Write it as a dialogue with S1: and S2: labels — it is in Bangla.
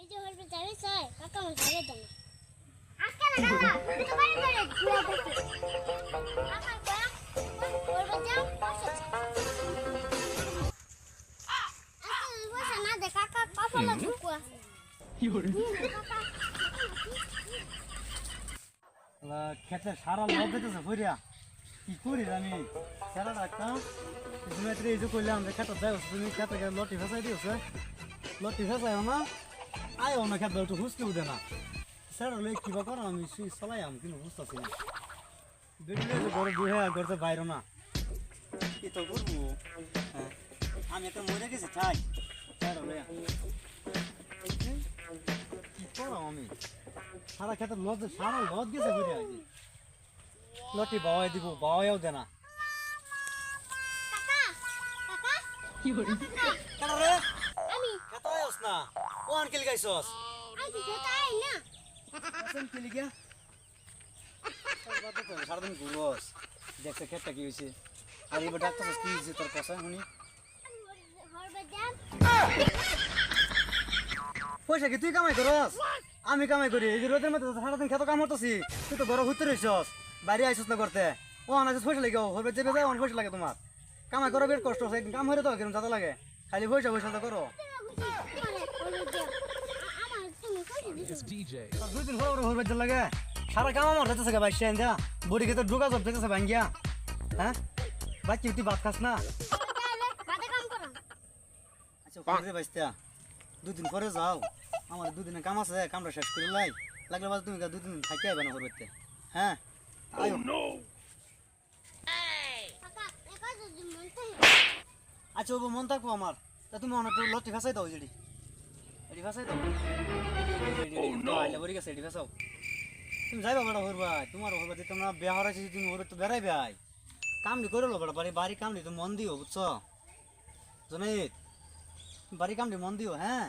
S1: এই যে হলবে যাবে ছয় কাকা মন যাবে। জানা আজকে না তুই তো বাড়ি বাড়ি ঘুরে দেখছিস কাকা কয়া হলবে যাও পয়সা আজকে পয়সা না দে কাকা কপালে ঢুকু আছে
S2: খেতে সারা লাভ দিতেছে ভরিয়া কি করি আমি? সারা রাখতাম তুমি এই যে করলাম যে খেতে দেয় তুমি খেতে গেলে লটি ফেসাই দিয়েছে। লটি ফেসাই না। আয় না খেতে একটু হুসতে উঠে না। স্যার হলে কিবা করো আমি সেই চলাই আমি কিন্তু বুঝতেছি না। বেরিয়ে ঘরে দুহে ঘরতে বাইরে না। কি তো করব হ্যাঁ, আমি একটা মরে গেছি ঠাই স্যার হলে কি করো আমি? সারা খেতে লজ সারা লজ গেছে ঘুরে আগে। লটি বাবাই দিব বাবাইও দে না।
S1: কাকা কাকা
S2: কেন রে
S1: আমি
S2: খেতে আয়স না ও আনকেল গাইছস।
S1: আমি তো তাই না।
S2: কোন কেলি গিয়া। সারাদিন ঘুরস। দেখতে খেটটা কি হয়েছে আর এবার ডাক্তার কি হয়েছে তোর কাছে শুনি। পয়সা কি তুই কামাই করস? আমি কামাই করি এই রোদের মধ্যে সারাদিন খেতে কাম করতেছি তুই তো ঘরে ঘুরতে রইছস বাইরে আইসস না করতে ও আনাজ পয়সা লাগে হবে চেপে যায় পয়সা লাগে তোমার। কামাই করো বেশ কষ্ট আছে একদিন কাম হয়ে তো কিরম যাতে লাগে। খালি পয়সা পয়সা তো করো. দুই দিন পরে হরবে যে লাগে। সারা কাম আমার যাচ্ছে ভাই সেন যা বডি খেতে ঢোকা জব দেখতেছে ভাঙ্গিয়া। হ্যাঁ? বাকি তুই ভাত খাস না? আচ্ছা করে বাইস্তা দুদিন পরে যাও। আমার দুদিনে কাম আছে কামটা শেষ করে লাই। লাগলে বাদ তুমি দুদিন থাকি আইবে না করবে হ্যাঁ? আচ্ছা মন থাকব আমার। তা তুমি অনেক লটি ফেসাই দাও যেডি এটি। ফেসাই দাও। আইলে বরি গেছে, এটি ফেসাও। তুমি যাইবা হর ভাই তোমার হর যে তোমরা বিয়া হরাইছি তুমি হরবে তো বেড়াই ভাই কামড়ি করে লো বড়, বাড়ি বাড়ি কামড়ি তো মন দিও, বুঝছ? জনিত বাড়ি কামড়ি মন দিও হ্যাঁ?